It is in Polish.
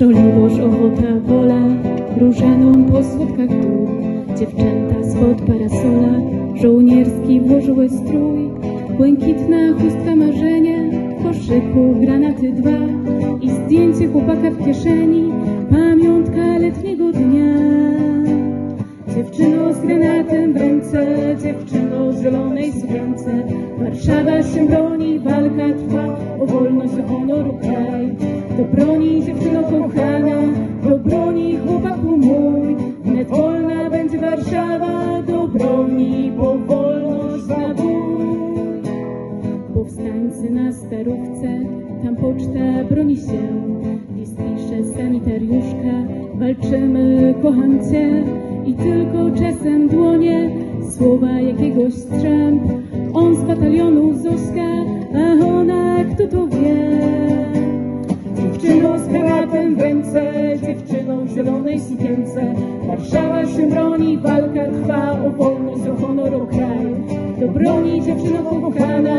Żoliwoż, ochota, wola, różaną po słodkach dół. Dziewczęta spod parasola, żołnierski włożyły strój. Błękitna chustka marzenia, koszyku granaty dwa i zdjęcie chłopaka w kieszeni, pamiątka letniego dnia. Dziewczyno z granatem w ręce, dziewczyno z zielonej sukience, Warszawa się broni, walka trwa, o wolność, o honoru kraj. Do broni dziewczyno kochana, do broni chłopaku mój, wnet wolna będzie Warszawa, do broni, bo wolność na bój. Powstańcy na starówce, tam poczta broni się. List pisze sanitariuszka, walczymy, kocham cię. I tylko czasem dłonie, słowa jakiegoś strzęp. On z batalionu Zośka, a ona kto to wie? Granatem w ręce, dziewczyną w zielonej sukience. Warszawa się broni, walka trwa, o wolność, o honor, o kraj. Do broni dziewczyno kochana,